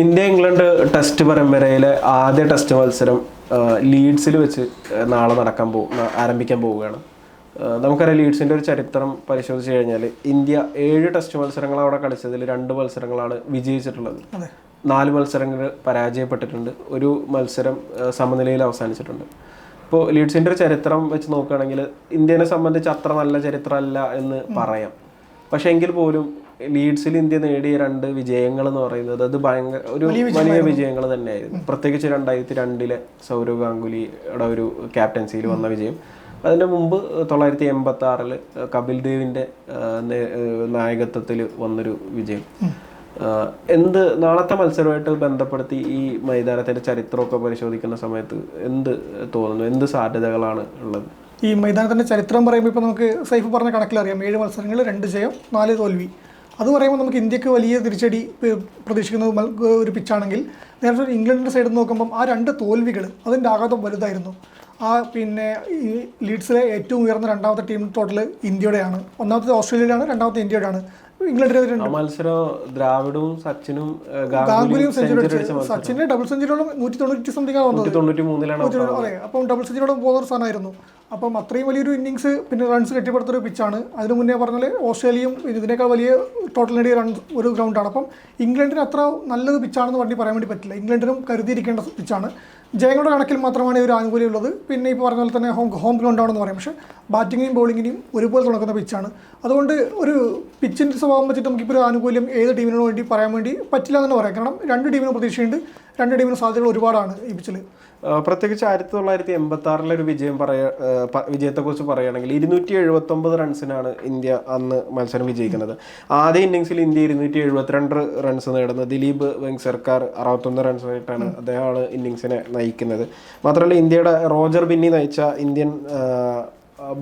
India England test പരമ്പരയിലെ ആദ്യ test മത്സരം ലീഡ്സിൽ വെച്ച് നാളെ നടക്കാൻ പോകും ആരംഭിക്കാൻ പോവുകയാണ്. നമുക്കറിയാം ലീഡ്സിന്റെ ഒരു ചരിത്രം പരിശോധിച്ച് കഴിഞ്ഞാൽ ഇന്ത്യ ഏഴ് ടെസ്റ്റ് മത്സരങ്ങൾ അവിടെ കളിച്ചതിൽ രണ്ട് മത്സരങ്ങളാണ് വിജയിച്ചിട്ടുള്ളത്. നാല് മത്സരങ്ങൾ പരാജയപ്പെട്ടിട്ടുണ്ട്. ഒരു മത്സരം സമനിലയിൽ അവസാനിച്ചിട്ടുണ്ട്. ഇപ്പോൾ ലീഡ്സിന്റെ ഒരു ചരിത്രം വെച്ച് നോക്കുകയാണെങ്കിൽ ഇന്ത്യനെ സംബന്ധിച്ച് അത്ര നല്ല ചരിത്രമല്ല എന്ന് പറയാം. പക്ഷേ എങ്കിൽ പോലും ലീഡ്സിൽ ഇന്ത്യ നേടിയ രണ്ട് വിജയങ്ങൾ എന്ന് പറയുന്നത് അത് ഭയങ്കര ഒരു വലിയ വിജയങ്ങൾ തന്നെയായിരുന്നു. പ്രത്യേകിച്ച് രണ്ടായിരത്തി രണ്ടിലെ സൗരവ് ഗാംഗുലിയുടെ ഒരു ക്യാപ്റ്റൻസിയിൽ വന്ന വിജയം. അതിന്റെ മുമ്പ് തൊള്ളായിരത്തി എൺപത്തി ആറിൽ കപിൽ ദേവിന്റെ നായകത്വത്തിൽ വന്നൊരു വിജയം. എന്ത് നാളത്തെ മത്സരമായിട്ട് ബന്ധപ്പെടുത്തി ഈ മൈതാനത്തിന്റെ ചരിത്രമൊക്കെ പരിശോധിക്കുന്ന സമയത്ത് എന്ത് തോന്നുന്നു? എന്ത് സാധ്യതകളാണ് ഉള്ളത്? ഈ മൈതാനത്തിന്റെ ചരിത്രം പറയുമ്പോൾ ഇപ്പോൾ നമുക്ക് സൈഫ് പറഞ്ഞ കണക്കിലറിയാം. ഏഴ് മത്സരങ്ങൾ രണ്ട് ജയം നാല് തോൽവി. അത് പറയുമ്പോൾ നമുക്ക് ഇന്ത്യയ്ക്ക് വലിയ തിരിച്ചടി പ്രതീക്ഷിക്കുന്ന ഒരു പിച്ചാണെങ്കിൽ. നേരത്തെ ഇംഗ്ലണ്ടിന്റെ സൈഡിൽ നോക്കുമ്പം ആ രണ്ട് തോൽവികൾ അതിന്റെ ആഘാതം വലുതായിരുന്നു. ആ പിന്നെ ഈ ലീഡ്സിലെ ഏറ്റവും ഉയർന്ന രണ്ടാമത്തെ ടീം ടോട്ടൽ ഇന്ത്യയുടെയാണ്. ഒന്നാമത്തെ ഓസ്ട്രേലിയയുടെയാണ് രണ്ടാമത്തെ ഇന്ത്യയുടെയാണ്. ഇംഗ്ലണ്ടിനെതിരെ മത്സരം ദ്രാവിഡും സച്ചിനും ഗാംഗുലിയും ഗാംഗുലിയും സെഞ്ചുറി സെഞ്ചുറി അടിച്ചു അടിച്ച സച്ചിന് ഡബിൾ സെഞ്ചുറിയോളം നൂറ്റി തൊണ്ണൂറ്റി സംതിങ് ആണ് അപ്പം ഡബിൾ സെഞ്ചുറിയോളം പോകുന്ന ഒരു സ്ഥാനമായിരുന്നു അപ്പം അത്രയും വലിയൊരു ഇന്നിങ്സ് പിന്നെ റൺസ് കെട്ടിപ്പടുത്തൊരു പിച്ചാണ് അതിനു മുന്നേ പറഞ്ഞാൽ ഓസ്ട്രേലിയയും ഇതിനേക്കാൾ വലിയ ടോട്ടൽ നേടിയ റൺ ഒരു ഗ്രൗണ്ടാണ് അപ്പം ഇംഗ്ലണ്ടിന് അത്ര നല്ലൊരു പിച്ചാണെന്ന് പറഞ്ഞ് പറയാൻ വേണ്ടി പറ്റില്ല. ഇംഗ്ലണ്ടിനും കരുതിയിരിക്കേണ്ട പിച്ചാണ് ജയങ്ങളുടെ കണക്കിൽ മാത്രമാണ് ഈ ഒരു ആനുകൂല്യം ഉള്ളത്. പിന്നെ ഇപ്പോൾ പറഞ്ഞ പോലെ തന്നെ ഹോം ഹോം ഗ്രൗണ്ടാണെന്ന് പറയാം. പക്ഷേ ബാറ്റിങ്ങിനെയും ബോളിങ്ങിനെയും ഒരുപോലെ തുടങ്ങുന്ന പിച്ചാണ് അതുകൊണ്ട് ഒരു പിച്ചിന്റെ സ്വഭാവം വെച്ചിട്ട് നമുക്കിപ്പോൾ ഒരു ആനുകൂല്യം ഏത് ടീമിനോട് വേണ്ടി പറയാൻ വേണ്ടി പറ്റില്ല എന്ന് പറയാം. കാരണം രണ്ട് ടീമിനും പ്രതീക്ഷയുണ്ട്. രണ്ട് ടീമിനും സാധ്യതകൾ ഒരുപാടാണ് ഈ പിച്ചിൽ പ്രത്യേകിച്ച് ആയിരത്തി തൊള്ളായിരത്തി എൺപത്തി ആറിലെ ഒരു വിജയം പറയാ വിജയത്തെക്കുറിച്ച് പറയുകയാണെങ്കിൽ ഇരുന്നൂറ്റി എഴുപത്തി ഒമ്പത് റൺസിനാണ് ഇന്ത്യ അന്ന് മത്സരം വിജയിക്കുന്നത്. ആദ്യ ഇന്നിങ്സിൽ ഇന്ത്യ ഇരുന്നൂറ്റി എഴുപത്തിരണ്ട് റൺസ് നേടുന്നത് ദിലീപ് വെങ് സർക്കാർ അറുപത്തൊന്ന് റൺസ് ആയിട്ടാണ് അദ്ദേഹമാണ് ഇന്നിങ്സിനെ നയിക്കുന്നത്. മാത്രമല്ല ഇന്ത്യയുടെ റോജർ ബിന്നി നയിച്ച ഇന്ത്യൻ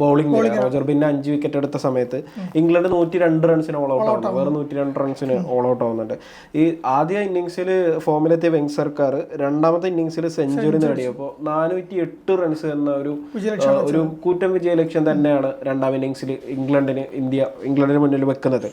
ബൗളിംഗ് റോജർ പിന്നെ അഞ്ച് വിക്കറ്റ് എടുത്ത സമയത്ത് ഇംഗ്ലണ്ട് നൂറ്റി രണ്ട് റൺസിന് ഓൾ ഔട്ട് ആവുന്നു വേറെ നൂറ്റി രണ്ട് റൺസിന് ഓൾ ഔട്ട് ആവുന്നുണ്ട്. ഈ ആദ്യ ഇന്നിങ്സിൽ ഫോമിലെത്തിയ വെങ് സർക്കാർ രണ്ടാമത്തെ ഇന്നിങ്സിൽ സെഞ്ചുറി നേടിയപ്പോൾ നാനൂറ്റി എട്ട് റൺസ് എന്ന ഒരു ഒരു കൂറ്റൻ വിജയ ലക്ഷ്യം തന്നെയാണ് രണ്ടാം ഇന്നിങ്സിൽ ഇംഗ്ലണ്ടിന് ഇന്ത്യ ഇംഗ്ലണ്ടിന് മുന്നിൽ വെക്കുന്നത്.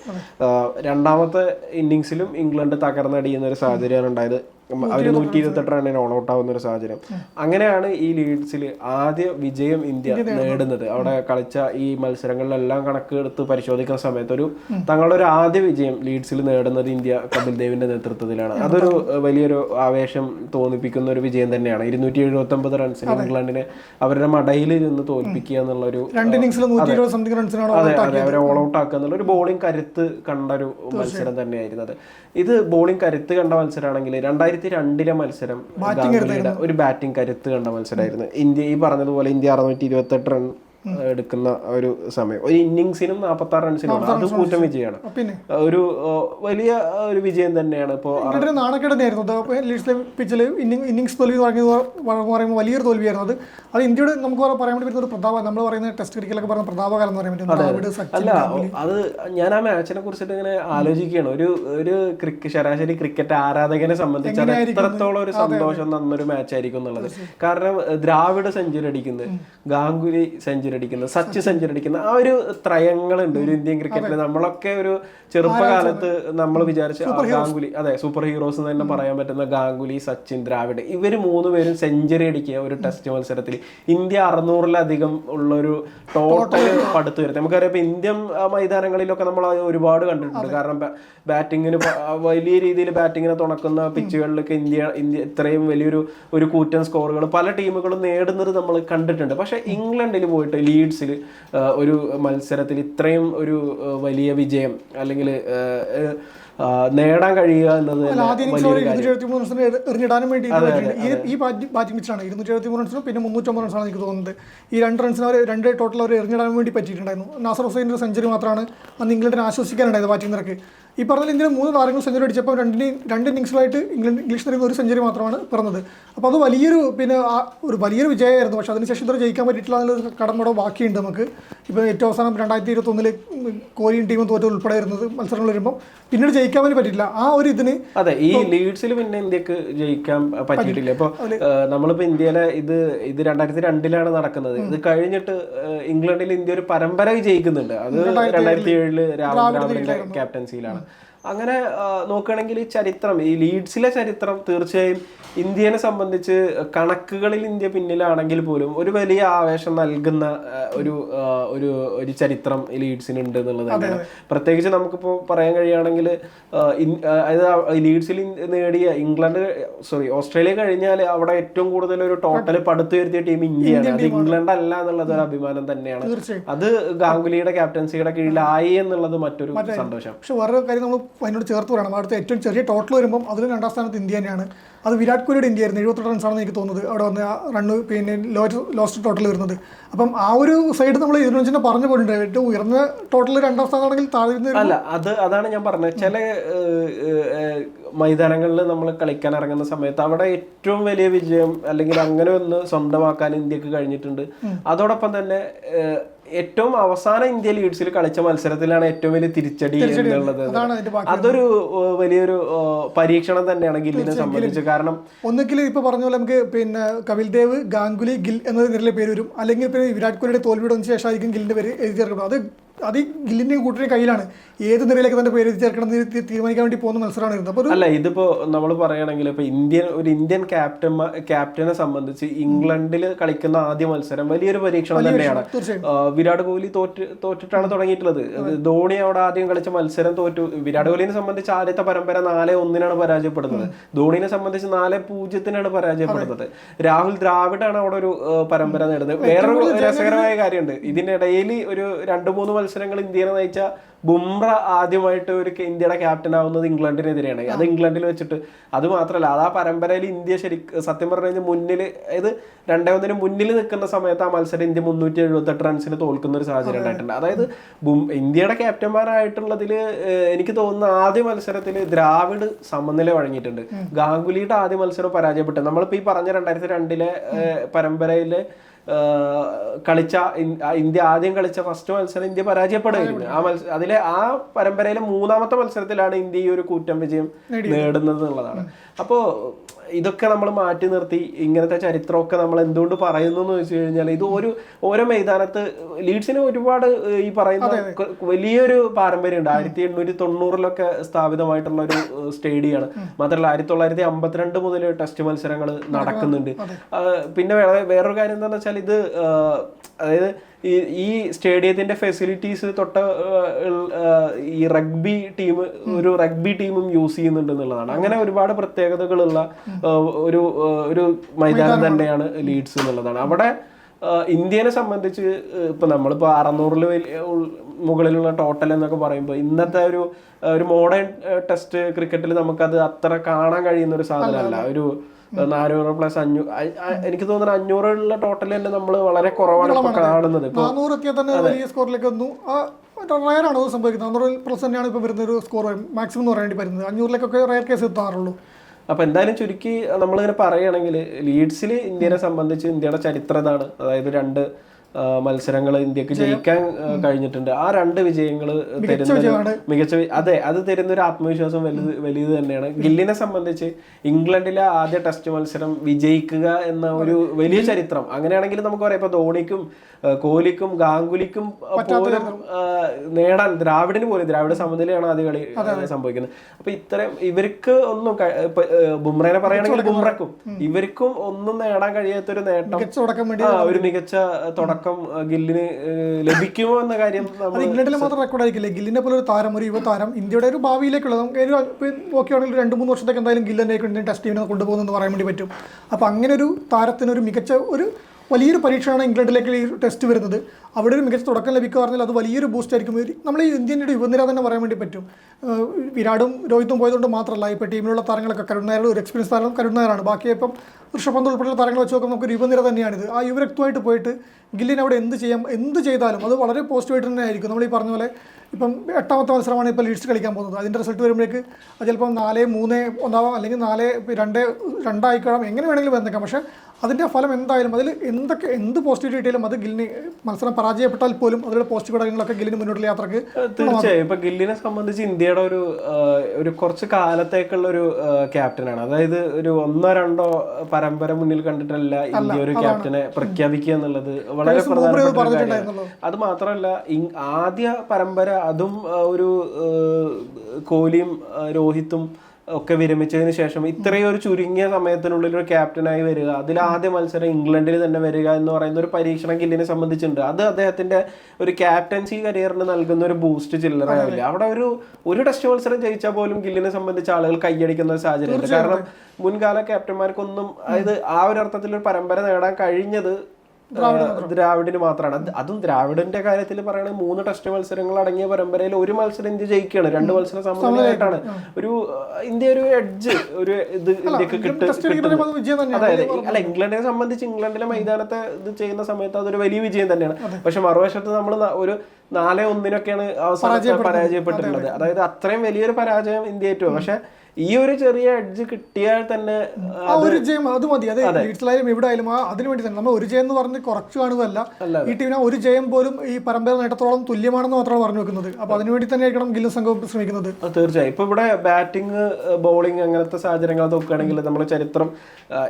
രണ്ടാമത്തെ ഇന്നിങ്സിലും ഇംഗ്ലണ്ട് തകർന്നടിയുന്ന ഒരു സാഹചര്യമാണ് ഉണ്ടായത്. അവർ നൂറ്റി ഇരുപത്തെട്ട് റണ്ണിന് ഓൾ ഔട്ട് ആവുന്ന ഒരു സാഹചര്യം അങ്ങനെയാണ് ഈ ലീഡ്സിൽ ആദ്യ വിജയം ഇന്ത്യ നേടുന്നത്. അവിടെ കളിച്ച ഈ മത്സരങ്ങളിലെല്ലാം കണക്കെടുത്ത് പരിശോധിക്കുന്ന സമയത്ത് ഒരു തങ്ങളുടെ ഒരു ആദ്യ വിജയം ലീഡ്സിൽ നേടുന്നത് ഇന്ത്യ കപിൽ ദേവിന്റെ നേതൃത്വത്തിലാണ്. അതൊരു വലിയൊരു ആവേശം തോന്നിപ്പിക്കുന്ന ഒരു വിജയം തന്നെയാണ്. ഇരുന്നൂറ്റി എഴുപത്തി ഒമ്പത് റൺസിന് ഇംഗ്ലണ്ടിനെ അവരുടെ മടയിൽ ഇരുന്ന് തോൽപ്പിക്കുക എന്നുള്ള ഒരു അതെ. അതെ അവരെ ഓൾ ഔട്ട് ആക്കുക എന്നുള്ള ഒരു ബോളിംഗ് കരുത്ത് കണ്ട ഒരു മത്സരം തന്നെയായിരുന്നു അത് ഇത് ബോളിംഗ് കരുത്ത് കണ്ട മത്സരമാണെങ്കിൽ രണ്ടായിരത്തി രണ്ടിലെ മത്സരം ഗാംഗുലിയുടെ ഒരു ബാറ്റിംഗ് കരുത്ത് കണ്ട മത്സരമായിരുന്നു ഇന്ത്യ ഈ പറഞ്ഞതുപോലെ ഇന്ത്യ അറുന്നൂറ്റി ഇരുപത്തെട്ട് റൺ എടുക്കുന്ന ഒരു സമയം. ഒരു ഇന്നിങ്സിനും നാൽപ്പത്തി ആറ് റൺസിനും അത് കൂറ്റം വിജയമാണ്. ഒരു വലിയ ഒരു വിജയം തന്നെയാണ് ഇപ്പോൾ നാണക്കെടുന്നായിരുന്നു പിച്ചിൽ ഇന്നിങ്സ് തോൽവി പറയുമ്പോൾ വലിയൊരു തോൽവിയായിരുന്നു. അത് അത് ഇന്ത്യയുടെ നമുക്ക് പറയാൻ വേണ്ടി പറ്റുന്ന ഒരു പ്രതാപ നമ്മൾ പറയുന്ന ടെസ്റ്റ് ക്രിക്കറ്റിലൊക്കെ പറയുന്ന പ്രതാപകാലം എന്ന് പറയാൻ അല്ല അത് ഞാൻ ആ മാച്ചിനെ കുറിച്ചിട്ട് ഇങ്ങനെ ആലോചിക്കുകയാണ്. ഒരു ഒരു ക്രിക്കറ്റ് ശരാശരി ക്രിക്കറ്റ് ആരാധകനെ സംബന്ധിച്ച് അത് എത്രത്തോളം ഒരു സന്തോഷം തന്നൊരു മാച്ച് ആയിരിക്കും എന്നുള്ളത്. കാരണം ദ്രാവിഡ് സെഞ്ചുറി അടിക്കുന്നത് ഗാംഗുലി സെഞ്ചുറി അടിക്കുന്നത് സച്ച് സെഞ്ചുറി അടിക്കുന്നത് ആ ഒരു ത്രയങ്ങളുണ്ട് ഒരു ഇന്ത്യൻ ക്രിക്കറ്റിൽ നമ്മളൊക്കെ ഒരു ചെറുപ്പകാലത്ത് നമ്മൾ വിചാരിച്ച ഗാംഗുലി അതെ സൂപ്പർ ഹീറോസ് എന്ന് തന്നെ പറയാൻ പറ്റുന്ന ഗാംഗുലി സച്ചിൻ ദ്രാവിഡ്. ഇവർ മൂന്ന് പേരും സെഞ്ചുറി അടിക്കുക ഒരു ടെസ്റ്റ് മത്സരത്തിൽ. ഇന്ത്യ അറുന്നൂറിലധികം ഉള്ളൊരു ടോട്ടൽ പടുത്തു വരുന്നത് നമുക്കറിയാം ഇപ്പൊ ഇന്ത്യൻ മൈതാനങ്ങളിലൊക്കെ നമ്മൾ ഒരുപാട് കണ്ടിട്ടുണ്ട്. കാരണം ബാറ്റിങ്ങിന് വലിയ രീതിയിൽ ബാറ്റിങ്ങിനെ തുണക്കുന്ന പിച്ചുകളിലൊക്കെ ഇന്ത്യ ഇന്ത്യ ഇത്രയും വലിയൊരു ഒരു കൂറ്റൻ സ്കോറുകൾ പല ടീമുകളും നേടുന്നത് നമ്മൾ കണ്ടിട്ടുണ്ട്. പക്ഷെ ഇംഗ്ലണ്ടിൽ പോയിട്ട് ലീഡ്സിൽ ഒരു മത്സരത്തിൽ ഇത്രയും ഒരു വലിയ വിജയം അല്ലെങ്കിൽ നേടാൻ കഴിയുക എന്നത് എറിഞ്ഞിടാനും വേണ്ടി ഈ ഈ ബാറ്റിംഗ് പിച്ചാണ് ഇരുന്നൂറ്റി എഴുപത്തി മൂന്ന് റൺസിനും പിന്നെ മുന്നൂറ്റമ്പത് റൺസാണ് എനിക്ക് തോന്നുന്നത്. ഈ രണ്ട് റൺസിന് അവർ രണ്ട് ടോട്ടൽ അവർ എറിഞ്ഞിടാൻ വേണ്ടി പറ്റിയിട്ടുണ്ടായിരുന്നു. നാസർ ഹുസൈന്റെ സെഞ്ചുറി മാത്രമാണ് അന്ന് ഇംഗ്ലണ്ടിനെ ആശ്വസിക്കാനുണ്ടായത് ബാറ്റിംഗ് നിരക്ക്. ഈ പറഞ്ഞ ഇന്ത്യയിൽ മൂന്ന് താരങ്ങൾ സെഞ്ചുറി അടിച്ചപ്പോൾ രണ്ടിന് രണ്ട് ഇന്നിങ്സിലായിട്ട് ഇംഗ്ലണ്ട് ഇംഗ്ലീഷ് നിരക്ക് ഒരു സെഞ്ചുറി മാത്രമാണ് പിറന്നത്. അപ്പോൾ അത് വലിയൊരു പിന്നെ ആ ഒരു വലിയൊരു വിജയമായിരുന്നു. പക്ഷേ അതിനുശേഷം ഇത്ര ജയിക്കാൻ പറ്റിയിട്ടില്ല എന്നുള്ളൊരു കടമ്പടം ബാക്കിയുണ്ട് നമുക്ക്. ഇപ്പോൾ ഏറ്റവും അവസാനം രണ്ടായിരത്തി ഇരുപത്തൊന്നിൽ കൊറിയൻ ടീമും തോറ്റ് ഉൾപ്പെടെ വരുന്നത് മത്സരങ്ങൾ വരുമ്പോൾ പിന്നീട് ജയിക്കാൻ വേണ്ടി പറ്റില്ല ആ ഒരു ഇതിന് അതെ ഈ ലീഡ്സിൽ പിന്നെ ഇന്ത്യയ്ക്ക് ജയിക്കാൻ പറ്റിയിട്ടില്ല. ഇപ്പോൾ നമ്മളിപ്പോൾ ഇന്ത്യയിലെ ഇത് ഇത് രണ്ടായിരത്തി രണ്ടിലാണ് നടക്കുന്നത്. ഇത് കഴിഞ്ഞിട്ട് ഇംഗ്ലണ്ടിൽ ഇന്ത്യ ഒരു പരമ്പര ജയിക്കുന്നുണ്ട് അത് രണ്ടായിരത്തി ഏഴിൽ രാഹുൽ ദ്രാവിഡിന്റെ ക്യാപ്റ്റൻസിയിലാണ് അങ്ങനെ നോക്കുകയാണെങ്കിൽ ഈ ചരിത്രം ഈ ലീഡ്സിലെ ചരിത്രം തീർച്ചയായും ഇന്ത്യനെ സംബന്ധിച്ച് കണക്കുകളിൽ ഇന്ത്യ പിന്നിലാണെങ്കിൽ പോലും ഒരു വലിയ ആവേശം നൽകുന്ന ഒരു ഒരു ഒരു ചരിത്രം ഈ ലീഡ്സിനുണ്ട് എന്നുള്ളത് തന്നെയാണ്. പ്രത്യേകിച്ച് നമുക്കിപ്പോൾ പറയാൻ കഴിയുകയാണെങ്കിൽ അതായത് ലീഡ്സിൽ നേടിയ ഇംഗ്ലണ്ട് സോറി ഓസ്ട്രേലിയ കഴിഞ്ഞാൽ അവിടെ ഏറ്റവും കൂടുതൽ ഒരു ടോട്ടൽ പടുത്തുയർത്തിയ ടീം ഇന്ത്യയാണ്. അത് ഇംഗ്ലണ്ട് അല്ല എന്നുള്ളത് ഒരു അഭിമാനം തന്നെയാണ്. അത് ഗാംഗുലിയുടെ ക്യാപ്റ്റൻസിയുടെ കീഴിലായി എന്നുള്ളത് മറ്റൊരു സന്തോഷം. പക്ഷെ വേറൊരു കാര്യം നമ്മൾ അതിനോട് ചേർത്ത് പറയണം. അടുത്ത ഏറ്റവും ചെറിയ ടോട്ടൽ വരുമ്പം അതിലും രണ്ടാം സ്ഥാനത്ത് ഇന്ത്യ തന്നെയാണ്. അത് വിരാട് കോഹ്ലിയുടെ ഇന്ത്യ ആയിരുന്നു എഴുപത്തെട്ട് റൺസാണെന്ന് എനിക്ക് തോന്നുന്നത്. അവിടെ വന്ന് ആ റണ്ണ് പിന്നെ ലോസ്റ്റ് ലോസ്റ്റ് ടോട്ടൽ വരുന്നത്. അപ്പം ആ ഒരു സൈഡ് നമ്മൾ ഇതിനെ പറഞ്ഞു പോയിട്ടുണ്ട് ഏറ്റവും ഉയർന്ന ടോട്ടൽ രണ്ടാം സ്ഥാനമാണെങ്കിൽ താഴെ അല്ല അത് അതാണ് ഞാൻ പറഞ്ഞത്. ചില മൈതാനങ്ങളിൽ നമ്മൾ കളിക്കാൻ ഇറങ്ങുന്ന സമയത്ത് അവിടെ ഏറ്റവും വലിയ വിജയം അല്ലെങ്കിൽ അങ്ങനെ ഒന്ന് സ്വന്തമാക്കാൻ ഇന്ത്യയ്ക്ക് കഴിഞ്ഞിട്ടുണ്ട്. അതോടൊപ്പം തന്നെ ഏറ്റവും അവസാന ഇന്ത്യ ലീഡ്സിൽ കളിച്ച മത്സരത്തിലാണ് ഏറ്റവും വലിയ തിരിച്ചടി എന്നുള്ളത്. അതൊരു വലിയൊരു പരീക്ഷണം തന്നെയാണ് ഗില്ലിനെ സംബന്ധിച്ച്. കാരണം ഒന്നുകിൽ ഇപ്പോൾ പറഞ്ഞ പോലെ നമുക്ക് പിന്നെ കപിൽ ദേവ് ഗാംഗുലി ഗിൽ എന്ന നിരയിലെ പേര് വരും. അല്ലെങ്കിൽ പിന്നെ വിരാട് കോഹ്ലിയുടെ തോൽവിയുടെ ശേഷമായിരിക്കും ഗില്ലിന്റെ പേര് എഴുതി അത് അത് ഈ ഗില്ലിന്റെയും കൂട്ടിന്റെ കയ്യിലാണ്. ഏത് നിരയിലേക്ക് തന്റെ പേര് ചേർക്കണം തീരുമാനിക്കാൻ വേണ്ടി പോകുന്ന മത്സരമാണ് ഇരുന്നത് അപ്പോൾ അല്ല ഇതിപ്പോ നമ്മൾ പറയുകയാണെങ്കിൽ ഇപ്പൊ ഇന്ത്യൻ ഒരു ഇന്ത്യൻ ക്യാപ്റ്റൻ ക്യാപ്റ്റനെ സംബന്ധിച്ച് ഇംഗ്ലണ്ടിൽ കളിക്കുന്ന ആദ്യ മത്സരം വലിയൊരു പരീക്ഷണം തന്നെയാണ്. വിരാട് കോഹ്ലി തോറ്റ് തോറ്റിട്ടാണ് തുടങ്ങിയിട്ടുള്ളത്. ധോണി അവിടെ ആദ്യം കളിച്ച മത്സരം തോറ്റു. വിരാട് കോഹ്ലിനെ സംബന്ധിച്ച് ആദ്യത്തെ പരമ്പര നാല് ഒന്നിനാണ് പരാജയപ്പെടുന്നത്. ധോണിനെ സംബന്ധിച്ച് നാല് പൂജ്യത്തിനാണ് പരാജയപ്പെടുന്നത്. രാഹുൽ ദ്രാവിഡാണ് അവിടെ ഒരു പരമ്പര നേടുന്നത്. വേറൊരു രസകരമായ കാര്യമുണ്ട്. ഇതിനിടയിൽ ഒരു രണ്ട് മൂന്ന് മത്സരങ്ങൾ ഇന്ത്യനെ നയിച്ച ബുംറ ആദ്യമായിട്ട് ഒരു ഇന്ത്യയുടെ ക്യാപ്റ്റൻ ആവുന്നത് ഇംഗ്ലണ്ടിനെതിരെയാണ്. അത് ഇംഗ്ലണ്ടിൽ വെച്ചിട്ട് അത് മാത്രമല്ല അത് ആ പരമ്പരയിൽ ഇന്ത്യ ശരി സത്യം പറഞ്ഞു കഴിഞ്ഞാൽ മുന്നിൽ അതായത് രണ്ടേ ഒന്നിന് മുന്നിൽ നിൽക്കുന്ന സമയത്ത് ആ മത്സരം ഇന്ത്യ മുന്നൂറ്റി എഴുപത്തെട്ട് റൺസിന് തോൽക്കുന്ന ഒരു സാഹചര്യം ഉണ്ടായിട്ടുണ്ട്. അതായത് ഇന്ത്യയുടെ ക്യാപ്റ്റന്മാരായിട്ടുള്ളതിൽ എനിക്ക് തോന്നുന്ന ആദ്യ മത്സരത്തിൽ ദ്രാവിഡ് സമനില വഴങ്ങിയിട്ടുണ്ട്. ഗാംഗുലിയുടെ ആദ്യ മത്സരം പരാജയപ്പെട്ടു. നമ്മളിപ്പോ ഈ പറഞ്ഞ രണ്ടായിരത്തി രണ്ടിലെ പരമ്പരയിലെ കളിച്ച ഇന്ത്യ ആദ്യം കളിച്ച ഫസ്റ്റ് മത്സരം ഇന്ത്യ പരാജയപ്പെടുകയായിരുന്നു. ആ മത്സരം അതിലെ ആ പരമ്പരയിലെ മൂന്നാമത്തെ മത്സരത്തിലാണ് ഇന്ത്യ ഈ ഒരു കൂറ്റൻ വിജയം നേടുന്നത് എന്നുള്ളതാണ്. അപ്പോൾ ഇതൊക്കെ നമ്മൾ മാറ്റി നിർത്തി ഇങ്ങനത്തെ ചരിത്രമൊക്കെ നമ്മൾ എന്തുകൊണ്ട് പറയുന്നു എന്ന് വെച്ച് കഴിഞ്ഞാൽ ഇത് ഒരു ഓരോ മൈതാനത്ത് ലീഡ്സിന് ഒരുപാട് ഈ പറയുന്ന വലിയൊരു പാരമ്പര്യമുണ്ട്. ആയിരത്തി എണ്ണൂറ്റി തൊണ്ണൂറിലൊക്കെ സ്ഥാപിതമായിട്ടുള്ള ഒരു സ്റ്റേഡിയമാണ് മാത്രമല്ല ആയിരത്തി തൊള്ളായിരത്തി അമ്പത്തിരണ്ട് മുതൽ ടെസ്റ്റ് മത്സരങ്ങൾ നടക്കുന്നുണ്ട്. പിന്നെ വേറെ വേറൊരു കാര്യം എന്താണെന്ന് വെച്ചാൽ ഇത് അതായത് ഈ സ്റ്റേഡിയത്തിന്റെ ഫെസിലിറ്റീസ് തൊട്ട് ഈ റഗ്ബി ടീം ഒരു റഗ്ബി ടീമും യൂസ് ചെയ്യുന്നുണ്ട് എന്നുള്ളതാണ്. അങ്ങനെ ഒരുപാട് പ്രത്യേകതകളുള്ള ഒരു ഒരു മൈതാനം തന്നെയാണ് ലീഡ്സ് എന്നുള്ളതാണ്. അവിടെ ഇന്ത്യനെ സംബന്ധിച്ച് ഇപ്പൊ നമ്മളിപ്പോ അറുന്നൂറിൽ മുകളിലുള്ള ടോട്ടൽ എന്നൊക്കെ പറയുമ്പോൾ ഇന്നത്തെ ഒരു ഒരു മോഡേൺ ടെസ്റ്റ് ക്രിക്കറ്റിൽ നമുക്കത് അത്ര കാണാൻ കഴിയുന്ന ഒരു സാധനമല്ല. ഒരു നാനൂറ് പ്ലസ് അഞ്ഞൂറ് എനിക്ക് തോന്നുന്നു അഞ്ഞൂറുള്ള ടോട്ടൽ തന്നെ നമ്മൾ വളരെ കുറവാണ് കാണുന്നത് തന്നെ വലിയ സ്കോറിലേക്ക് വന്നു. റയറാണ് അത് സംഭവിക്കുന്നത്? നാനൂറ് പ്ലസ് തന്നെയാണ് ഇപ്പോൾ വരുന്ന ഒരു സ്കോർ മാക്സിമം എന്ന് പറയേണ്ടി വരുന്നത് അഞ്ഞൂറിലേക്കൊക്കെ റയർ കേസ് എത്താറുള്ളൂ. അപ്പോൾ എന്തായാലും ചുരുക്കി നമ്മളിങ്ങനെ പറയുകയാണെങ്കിൽ ലീഡ്സിൽ ഇന്ത്യനെ സംബന്ധിച്ച് ഇന്ത്യയുടെ ചരിത്രം അതായത് രണ്ട് മത്സരങ്ങൾ ഇന്ത്യയ്ക്ക് ജയിക്കാൻ കഴിഞ്ഞിട്ടുണ്ട്. ആ രണ്ട് വിജയങ്ങൾ തരുന്ന മികച്ച അതെ അത് തരുന്ന ഒരു ആത്മവിശ്വാസം വലുത് വലിയത് തന്നെയാണ്. ഗില്ലിനെ സംബന്ധിച്ച് ഇംഗ്ലണ്ടിലെ ആദ്യ ടെസ്റ്റ് മത്സരം വിജയിക്കുക എന്ന ഒരു വലിയ ചരിത്രം. അങ്ങനെയാണെങ്കിൽ നമുക്ക് പറയാം ഇപ്പൊ ധോണിക്കും കോഹ്ലിക്കും ഗാംഗുലിക്കും പോലും നേടാൻ ദ്രാവിഡിന് പോലും ദ്രാവിഡ സമനിലയാണ് ആദ്യ കളി സംഭവിക്കുന്നത്. അപ്പൊ ഇത്തരം ഇവർക്ക് ഒന്നും ബുംറേനെ പറയുകയാണെങ്കിൽ ബുംറക്കും. ഇവർക്കും ഒന്നും നേടാൻ കഴിയാത്ത ഒരു നേട്ടം ഒരു മികച്ച തുടക്കം ആ, ഗില്ലിന് ലഭിക്കുമോ എന്ന കാര്യം ഇംഗ്ലണ്ടിൽ മാത്രം റെക്കോർഡ് ആയിരിക്കില്ല? ഗില്ലിനെ പോലെ ഒരു താരം ഒരു യുവതാരം ഇന്ത്യയുടെ ഒരു ഭാവിയിലേക്കുള്ള നമുക്ക് ഒരു രണ്ട് മൂന്ന് വർഷത്തേക്ക് എന്തായാലും ഗില്ലിനെ ഇന്ത്യൻ ടെസ്റ്റ് ടീമിനെ കൊണ്ടുപോകുന്നെന്ന് പറയാൻ വേണ്ടി പറ്റും. അപ്പോൾ അങ്ങനെ ഒരു താരത്തിന് ഒരു മികച്ച ഒരു വലിയൊരു പരീക്ഷയാണ് ഇംഗ്ലണ്ടിലേക്ക് ഈ ടെസ്റ്റ് വരുന്നത്. അവിടെ ഒരു മികച്ച തുടക്കം ലഭിക്കുക പറഞ്ഞാൽ അത് വലിയൊരു ബൂസ്റ്റ് ആയിരിക്കും. നമ്മൾ ഈ ഇന്ത്യന്റെ യുവനിര തന്നെ പറയാൻ വേണ്ടി പറ്റും. വിരാടും രോഹിത്തും പോയതുകൊണ്ട് മാത്രമല്ല ഇപ്പോൾ ടീമിലുള്ള താരങ്ങളൊക്കെ കരുണായരുടെ ഒരു എക്സ്പീരിയൻസ് താരം കരുണായരാണ് ബാക്കി ഇപ്പം ഋഷഭ് ഉൾപ്പെടെയുള്ള താരങ്ങൾ വെച്ച് നോക്കുമ്പോൾ നമുക്ക് രൂപനിര തന്നെയാണിത്. ആ യുവരക്തമായിട്ട് പോയിട്ട് ഗില്ലിന് അവിടെ എന്ത് ചെയ്യാം എന്ത് ചെയ്താലും അത് വളരെ പോസിറ്റീവായിട്ട് തന്നെ ആയിരിക്കും നമ്മൾ ഈ പറഞ്ഞ പോലെ ഇപ്പം എട്ടാമത്തെ മത്സരമാണ് ഇപ്പോൾ ലീഡ്സ് കളിക്കാൻ പോകുന്നത്. അതിന്റെ റിസൾട്ട് വരുമ്പോഴേക്ക് അത് ചിലപ്പം നാല് മൂന്ന് ഒന്നാവാം അല്ലെങ്കിൽ നാല് രണ്ട് രണ്ടായിക്കണം എങ്ങനെ വേണമെങ്കിലും വന്നേക്കാം. പക്ഷേ അതിന്റെ ഫലം എന്തായാലും അതിൽ എന്തൊക്കെ എന്ത് പോസിറ്റീവ് കിട്ടിയാലും അത് ഗില്ലിന് മത്സരം പരാജയപ്പെട്ടാൽ പോലും അതിലുള്ള പോസിറ്റീവ് ഘടകങ്ങളൊക്കെ ഗില്ലിന് മുന്നോട്ടുള്ള യാത്രയ്ക്ക് തീർച്ചയായും. ഇപ്പൊ ഗില്ലിനെ സംബന്ധിച്ച് ഇന്ത്യയുടെ ഒരു ഒരു കുറച്ച് കാലത്തേക്കുള്ള ഒരു ക്യാപ്റ്റനാണ് അതായത് ഒരു ഒന്നോ രണ്ടോ പരമ്പര മുന്നിൽ കണ്ടിട്ടല്ല ഇന്ത്യ ഒരു ക്യാപ്റ്റനെ പ്രഖ്യാപിക്കുക എന്നുള്ളത്. വളരെ പ്രധാനപ്പെട്ട കാര്യമാണ്. അത് മാത്രമല്ല ആദ്യ പരമ്പര അതും ഒരു കോഹ്ലിയും രോഹിത്തും ഒക്കെ വിരമിച്ചതിന് ശേഷം ഇത്രയും ഒരു ചുരുങ്ങിയ സമയത്തിനുള്ളിൽ ഒരു ക്യാപ്റ്റനായി വരിക അതിൽ ആദ്യ മത്സരം ഇംഗ്ലണ്ടിൽ തന്നെ വരിക എന്ന് പറയുന്ന ഒരു പരീക്ഷണം ഗില്ലിനെ സംബന്ധിച്ചിട്ടുണ്ട്. അത് അദ്ദേഹത്തിന്റെ ഒരു ക്യാപ്റ്റൻസി കരിയറിന് നൽകുന്ന ഒരു ബൂസ്റ്റ് ചില്ലറയാവില്ല അവിടെ ഒരു ഒരു ടെസ്റ്റ് മത്സരം ജയിച്ചാൽ പോലും ഗില്ലിനെ സംബന്ധിച്ച് ആളുകൾ കൈയടിക്കുന്ന ഒരു സാഹചര്യമുണ്ട്. കാരണം മുൻകാല ക്യാപ്റ്റന്മാർക്കൊന്നും അതായത് ആ ഒരു അർത്ഥത്തിൽ ഒരു പരമ്പര നേടാൻ കഴിഞ്ഞത് ദ്രാവിഡിന് മാത്രമാണ് അതും ദ്രാവിഡിന്റെ കാര്യത്തിൽ പറയുകയാണെങ്കിൽ മൂന്ന് ടെസ്റ്റ് മത്സരങ്ങൾ അടങ്ങിയ പരമ്പരയിൽ ഒരു മത്സരം ഇന്ത്യ ജയിക്കുകയാണ്. രണ്ട് മത്സരം സമനിലയായിട്ടാണ്. ഒരു ഇന്ത്യ ഒരു എഡ്ജ് ഒരു ഇത് ഇന്ത്യയ്ക്ക് കിട്ടും അതായത് അല്ല ഇംഗ്ലണ്ടിനെ സംബന്ധിച്ച് ഇംഗ്ലണ്ടിലെ മൈതാനത്തെ ഇത് ചെയ്യുന്ന സമയത്ത് അതൊരു വലിയ വിജയം തന്നെയാണ്. പക്ഷെ മറുവശത്ത് നമ്മൾ ഒരു നാലേ ഒന്നിനൊക്കെയാണ് അവസാനം പരാജയപ്പെട്ടിട്ടുള്ളത്. അതായത് അത്രയും വലിയൊരു പരാജയം ഇന്ത്യ ഏറ്റവും. പക്ഷെ ഈ ഒരു ചെറിയ എഡ്ജ് കിട്ടിയാൽ തന്നെ ആ ഒരു ജയം അത് മതി. അതെ ലീഡ്സിലായാലും എവിടെ ആയാലും ആ അതിനു വേണ്ടി തന്നെ. നമ്മൾ ഒരു ജയം എന്ന് പറഞ്ഞ് കുറച്ചു കാണുന്നതല്ല. ഈ ടീമിന് ഒരു ജയം പോലും ഈ പരമ്പര നേട്ടത്തോളം തുല്യമാണെന്ന് മാത്രമാണ് പറഞ്ഞു വെക്കുന്നത്. അപ്പൊ അതിനുവേണ്ടി തന്നെ ആയിരിക്കണം ഗില്ല സംഘം ശ്രമിക്കുന്നത്. തീർച്ചയായും. ഇപ്പൊ ഇവിടെ ബാറ്റിംഗ് ബൗളിംഗ് അങ്ങനത്തെ സാഹചര്യങ്ങൾ നോക്കുകയാണെങ്കിൽ നമ്മൾ ചരിത്രം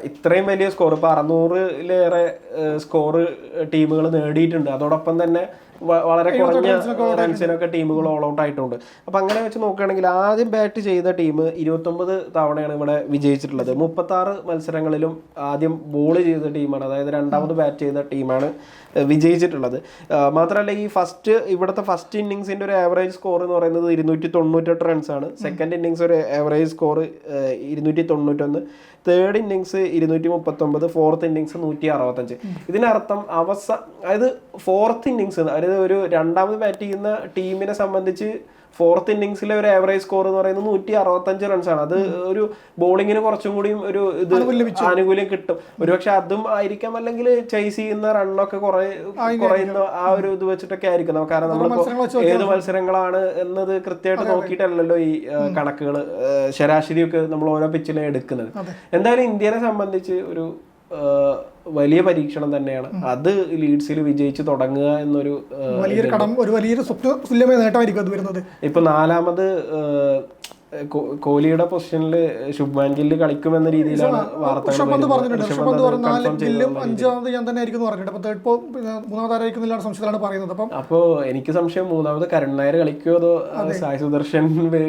ഇത്രയും വലിയ സ്കോർ ഇപ്പൊ അറുന്നൂറിലേറെ സ്കോർ ടീമുകൾ നേടിയിട്ടുണ്ട്. അതോടൊപ്പം തന്നെ വളരെ കുറഞ്ഞ റൺസിനൊക്കെ ടീമുകൾ ഓൾ ഔട്ട് ആയിട്ടുണ്ട്. അപ്പൊ അങ്ങനെ വെച്ച് നോക്കുകയാണെങ്കിൽ ആദ്യം ബാറ്റ് ചെയ്ത ടീം ഇരുപത്തൊമ്പത് തവണയാണ് ഇവിടെ വിജയിച്ചിട്ടുള്ളത്. മുപ്പത്തി ആറ് മത്സരങ്ങളിലും ആദ്യം ബോൾ ചെയ്ത ടീമാണ് അതായത് രണ്ടാമത് ബാറ്റ് ചെയ്ത ടീമാണ് വിജയിച്ചിട്ടുള്ളത്. മാത്രമല്ല ഈ ഫസ്റ്റ് ഇവിടുത്തെ ഫസ്റ്റ് ഇന്നിങ്സിന്റെ ഒരു ആവറേജ് സ്കോർ എന്ന് പറയുന്നത് ഇരുന്നൂറ്റി തൊണ്ണൂറ്റെട്ട് റൺസ് ആണ് സെക്കൻഡ് ഇന്നിങ്സ് ഒരു ആവറേജ് സ്കോർ ഇരുന്നൂറ്റി തൊണ്ണൂറ്റൊന്ന് തേർഡ് ഇന്നിങ്സ് ഇരുന്നൂറ്റി മുപ്പത്തൊമ്പത് ഫോർത്ത് ഇന്നിങ്സ് നൂറ്റി അറുപത്തഞ്ച് ഇതിനർത്ഥം അവസ അതായത് ഫോർത്ത് ഇന്നിങ്സ് അതായത് ഒരു രണ്ടാമത് ബാറ്റ് ചെയ്യുന്ന ടീമിനെ സംബന്ധിച്ച് ഫോർത്ത് ഇന്നിങ്സിലെ ഒരു ആവറേജ് സ്കോർ എന്ന് പറയുന്നത് നൂറ്റി അറുപത്തഞ്ച് റൺസ് ആണ്. അത് ഒരു ബോളിങ്ങിന് കുറച്ചും കൂടിയും ഒരു ഇത് ആനുകൂല്യം കിട്ടും. ഒരുപക്ഷെ അതും ആയിരിക്കാം. അല്ലെങ്കിൽ ചേസ് ചെയ്യുന്ന റണ്ണൊക്കെ കുറെ കുറയുന്ന ആ ഒരു ഇത് വെച്ചിട്ടൊക്കെ ആയിരിക്കും. നമുക്ക് കാരണം നമ്മളിപ്പോ ഏത് മത്സരങ്ങളാണ് എന്നത് കൃത്യമായിട്ട് നോക്കിയിട്ടല്ലല്ലോ ഈ കണക്കുകൾ ശരാശരിയൊക്കെ നമ്മൾ ഓരോ പിച്ചിലും എടുക്കുന്നത്. എന്തായാലും ഇന്ത്യനെ സംബന്ധിച്ച് ഒരു വലിയ പരീക്ഷണം തന്നെയാണ്. അത് ലീഡ്സിൽ വിജയിച്ച് തുടങ്ങുക എന്നൊരു വലിയൊരു കടം ഒരു വലിയൊരു സ്വപ്ന തുല്യമായ നേട്ടമായിരിക്കും അത് വരുന്നത്. ഇപ്പൊ നാലാമത് കോഹ്ലിയുടെ പൊസിഷനിൽ ശുഭ്മാൻ ഗില്ല് കളിക്കുമെന്ന രീതിയിലാണ് വാർത്തകൾ അപ്പോ എനിക്ക് സംശയം മൂന്നാമത് കരുൺ നായർ കളിക്കുമോ അതോ സായി സുദർശൻ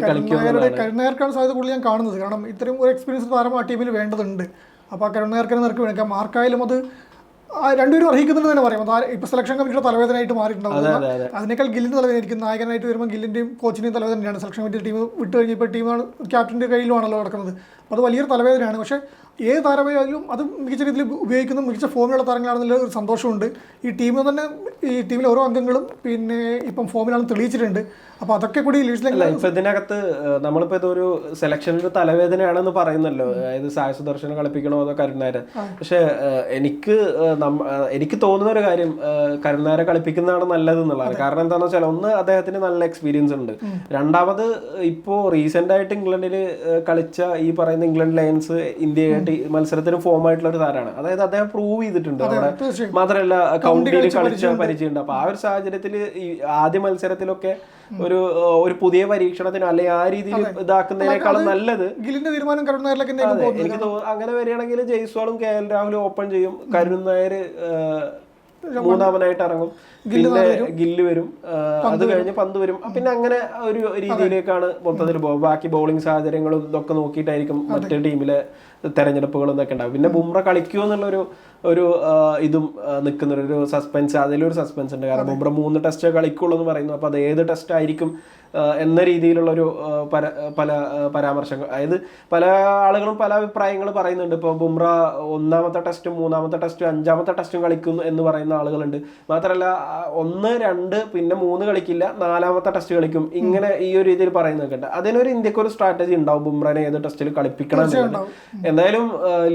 കളിക്കുമോ കരുൺ നായർക്കാണ് സാധ്യത കൂടുതൽ ഞാൻ കാണുന്നത്. കാരണം ഇത്രയും ഒരു എക്സ്പീരിയൻസ് താരം ആ ടീമിൽ വേണ്ടതുണ്ട്. അപ്പോൾ ആ കരുണായർക്കിനെ നിരക്ക് വേണം മാർക്കായാലും അത് ആ രണ്ടുപേരും അർഹിക്കുന്നുണ്ട് തന്നെ പറയാം. അത് ഇപ്പൊ സെലക്ഷൻ കമ്മിറ്റിയുടെ തലവേദനയായിട്ട് മാറിയിട്ടുണ്ടാവും. അതെ അതെ അതിനേക്കാൾ ഗില്ലിന് തലവേദനയായിരിക്കും നായകനായിട്ട് വരുമ്പോൾ ഗില്ലിന്റെയും കോച്ചിന്റെയും തലവേദനയാണ്. സെലക്ഷൻ കമ്മിറ്റി ടീം വിട്ട് കഴിഞ്ഞപ്പോൾ ടീമാണ് ക്യാപ്റ്റന്റെ കയ്യിലുമാണല്ലോ നടക്കുന്നത്. അപ്പോൾ അത് വലിയൊരു തലവേദനയാണ്. പക്ഷേ ഏത് താരമായാലും അത് മികച്ച രീതിയിൽ ഉപയോഗിക്കുന്ന മികച്ച ഫോമിലുള്ള താരങ്ങളാണെന്നുള്ള ഒരു സന്തോഷമുണ്ട്. ഈ ടീമിൽ തന്നെ ഈ ടീമിലെ ഓരോ അംഗങ്ങളും പിന്നെ ഇപ്പം ഫോമിലാണ് തെളിയിച്ചിട്ടുണ്ട്. അപ്പോൾ അതൊക്കെ കൂടി ഇപ്പൊ ഇതിനകത്ത് നമ്മളിപ്പോൾ നമ്മളിപ്പോ ഇതൊരു സെലക്ഷനിൽ ഒരു തലവേദനയാണെന്ന് പറയുന്നല്ലോ. അതായത് സായ സുദർശനം കളിപ്പിക്കണോ അതോ കരുണാരൻ പക്ഷേ എനിക്ക് എനിക്ക് തോന്നുന്ന ഒരു കാര്യം കരുണാരെ കളിപ്പിക്കുന്നതാണ് നല്ലത് എന്നുള്ളതാണ് കാരണം എന്താണെന്ന് വെച്ചാൽ ഒന്ന് അദ്ദേഹത്തിന് നല്ല എക്സ്പീരിയൻസ് ഉണ്ട്. രണ്ടാമത് ഇപ്പോൾ റീസെന്റ് ആയിട്ട് ഇംഗ്ലണ്ടിൽ കളിച്ച ഈ പറയുന്ന ഇംഗ്ലണ്ട് ലയൻസ് ഇന്ത്യയായിട്ട് മത്സരത്തിന് ഫോം ആയിട്ടുള്ള ഒരു താരമാണ്. അതായത് അദ്ദേഹം പ്രൂവ് ചെയ്തിട്ടുണ്ട്. അവിടെ മാത്രമല്ല കൗണ്ടിയിൽ കളിച്ച പരിചയമുണ്ട്. അപ്പൊ ആ ഒരു സാഹചര്യത്തിൽ ഈ ആദ്യ മത്സരത്തിലൊക്കെ ഒരു ഒരു പുതിയ പരീക്ഷണത്തിനോ അല്ലെങ്കിൽ ആ രീതിയിൽ ഇതാക്കുന്നതിനേക്കാളും നല്ലത്. തീരുമാനം എനിക്ക് തോന്നുന്നു അങ്ങനെ വരികയാണെങ്കിൽ ജയ്സ്വാളും കെ എൽ രാഹുലും ഓപ്പൺ ചെയ്യും. കരുൺ നായർ മൂന്നാമനായിട്ട് ഇറങ്ങും. പിന്നെ ഗില്ല് വരും. അത് കഴിഞ്ഞ് പന്ത് വരും. പിന്നെ അങ്ങനെ ഒരു രീതിയിലേക്കാണ് മൊത്തത്തിൽ ബാക്കി ബൗളിംഗ് സാഹചര്യങ്ങളും ഇതൊക്കെ നോക്കിയിട്ടായിരിക്കും മറ്റേ ടീമിലെ തെരഞ്ഞെടുപ്പുകളും ഇതൊക്കെ ഉണ്ടാവും. പിന്നെ ബുംറ കളിക്കുമോ എന്നുള്ളൊരു ഒരു ഇതും നിൽക്കുന്ന ഒരു സസ്പെൻസ് അതിലൊരു സസ്പെൻസ് ഉണ്ട്. കാരണം ബുംറ മൂന്ന് ടെസ്റ്റ് കളിക്കുള്ളൂ എന്ന് പറയുന്നു. അപ്പോൾ അത് ഏത് ടെസ്റ്റ് ആയിരിക്കും എന്ന രീതിയിലുള്ളൊരു പര പല പരാമർശങ്ങൾ അതായത് പല ആളുകളും പല അഭിപ്രായങ്ങൾ പറയുന്നുണ്ട്. ഇപ്പോൾ ബുംറ ഒന്നാമത്തെ ടെസ്റ്റും മൂന്നാമത്തെ ടെസ്റ്റും അഞ്ചാമത്തെ ടെസ്റ്റും കളിക്കുന്നു എന്ന് പറയുന്ന ആളുകളുണ്ട്. മാത്രമല്ല ഒന്ന് രണ്ട് പിന്നെ മൂന്ന് കളിക്കില്ല നാലാമത്തെ ടെസ്റ്റ് കളിക്കും. ഇങ്ങനെ ഈ ഒരു രീതിയിൽ പറയുന്നൊക്കെ ഉണ്ട് അതിനൊരു ഇന്ത്യയ്ക്ക് ഒരു സ്ട്രാറ്റജി ഉണ്ടാവും. ബുംറനെ ഏത് ടെസ്റ്റിൽ കളിപ്പിക്കണം. എന്തായാലും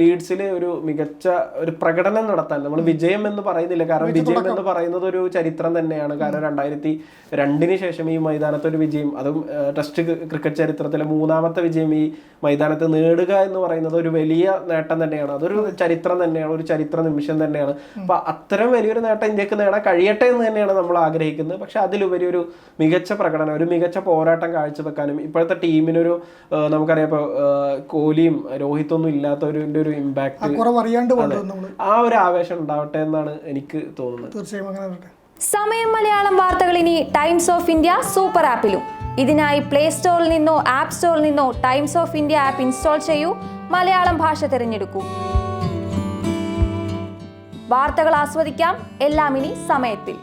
ലീഡ്സിൽ ഒരു മികച്ച ഒരു പ്രകടനം നടത്താൻ. നമ്മൾ വിജയം എന്ന് പറയുന്നില്ല. കാരണം വിജയം എന്ന് പറയുന്നത് ഒരു ചരിത്രം തന്നെയാണ്. കാരണം രണ്ടായിരത്തി രണ്ടിന് ശേഷം ഈ മൈതാനത്ത് ഒരു വിജയം അതും ടെസ്റ്റ് ക്രിക്കറ്റ് ചരിത്രത്തിലെ മൂന്നാമത്തെ വിജയം ഈ മൈതാനത്ത് നേടുക എന്ന് പറയുന്നത് ഒരു വലിയ നേട്ടം തന്നെയാണ്. അതൊരു ചരിത്രം തന്നെയാണ് ഒരു ചരിത്ര നിമിഷം തന്നെയാണ്. അപ്പൊ അത്തരം വലിയൊരു നേട്ടം ഇന്ത്യയ്ക്ക് നേടാൻ കഴിയട്ടെ എന്ന് തന്നെയാണ് നമ്മൾ ആഗ്രഹിക്കുന്നത്. പക്ഷെ അതിലുപരി ഒരു മികച്ച പ്രകടനം ഒരു മികച്ച പോരാട്ടം കാഴ്ചവെക്കാനും ഇപ്പോഴത്തെ ടീമിനൊരു നമുക്കറിയാം ഇപ്പോൾ കോഹ്ലിയും രോഹിത്തൊന്നും ഇല്ലാത്തവരുടെ ഒരു ഇമ്പാക്ട് ആ ഒരു ആവേശം ഉണ്ടാവട്ടെ എന്നാണ് എനിക്ക് തോന്നുന്നത്. തീർച്ചയായും അങ്ങനെ വരട്ടെ. സമയം മലയാളം വാർത്തകൾ ഇനി ടൈംസ് ഓഫ് ഇന്ത്യ സൂപ്പർ ആപ്പിലും. ഇതിനായി പ്ലേ സ്റ്റോറിൽ നിന്നോ ആപ്പ് സ്റ്റോറിൽ നിന്നോ Times of India app install ചെയ്യൂ. മലയാളം ഭാഷ തിരഞ്ഞെടുക്കൂ. വാർത്തകൾ ആസ്വദിക്കാം. എല്ലാം ഇനി സമയത്തിൽ.